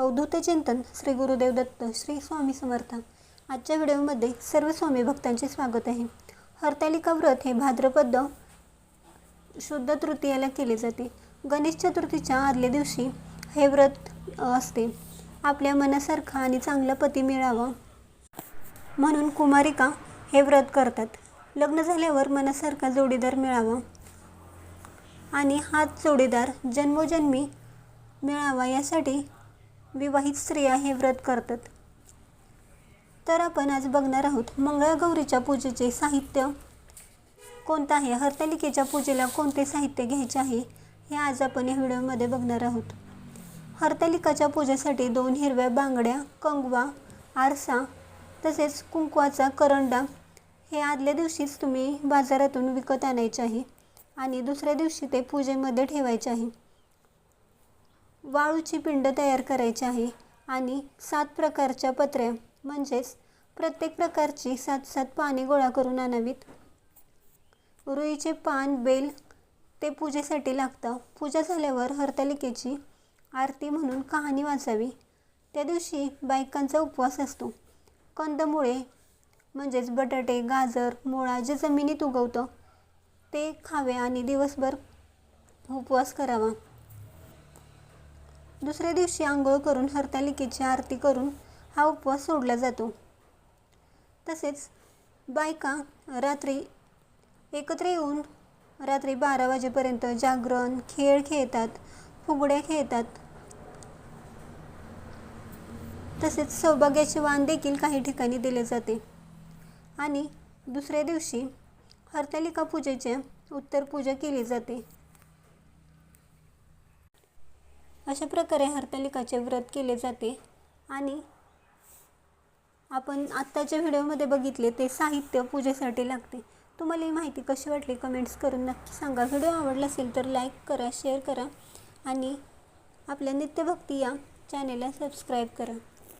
अवधूत चिंतन श्री गुरुदेव दत्त श्री स्वामी समर्थ. आजच्या व्हिडिओमध्ये सर्व स्वामी भक्तांचे स्वागत आहे. हरतालिका व्रत हे भाद्रपद शुद्ध तृतीयाला केले जाते. गणेश चतुर्थीच्या आदल्या दिवशी हे व्रत असते. आपल्या मनासारखा आणि चांगला पती मिळावा म्हणून कुमारिका हे व्रत करतात. लग्न झाल्यावर मनासारखा जोडीदार मिळावा आणि हाच जोडीदार जन्मोजन्मी मिळावा यासाठी विवाहित स्त्रिया हे व्रत करतात. तर आपण आज बघणार आहोत मंगळागौरीच्या पूजेचे साहित्य. कोणतं आहे? हरतालिकेच्या पूजेला कोणते साहित्य घ्यायचे आहे? हे आज आपण या व्हिडिओमध्ये बघणार आहोत. हरतालिकाच्या पूजेसाठी दोन हिरव्या बांगड्या कंगवा आरसा तसेच कुंकवाचा करंडा हे आदल्या दिवशीच तुम्ही बाजारातून विकत आणायचे आहे आणि दुसऱ्या दिवशी ते पूजेमध्ये ठेवायचे आहे. वाळूची पिंड तयार करायची आहे आणि सात प्रकारच्या पत्र्या म्हणजेच प्रत्येक प्रकारची सात सात पाने गोळा करून आणावीत. रुईचे पान बेल ते पूजेसाठी लागतं. पूजा झाल्यावर हरतालिकेची आरती म्हणून कहाणी वाचावी. त्या दिवशी बायकांचा उपवास असतो. कंदमुळे म्हणजेच बटाटे गाजर मुळा जे जमिनीत उगवतं ते खावे आणि दिवसभर उपवास करावा. दुसऱ्या दिवशी आंघोळ करून हरतालिकेची आरती करून हा उपवास सोडला जातो. तसेच बायका रात्री एकत्र येऊन रात्री बारा वाजेपर्यंत जागरण खेळ खेळतात फुगड्या खेळतात. तसेच सौभाग्याचे वाण देखील काही ठिकाणी दिले जाते. आणि दुसऱ्या दिवशी हरतालिका पूजेचे उत्तर पूजा केली जाते. अशा प्रकारे हरतालिकाचे व्रत केले जाते. आणि आपण आत्ताच्या व्हिडिओमध्ये बघितले ते साहित्य पूजेसाठी लागते. तुम्हाला ही माहिती कशी वाटली कमेंट्स करून नक्की सांगा. व्हिडिओ आवडला असेल तर लाईक करा शेअर करा आणि आपल्या नित्यभक्ती या चॅनेलला सबस्क्राईब करा.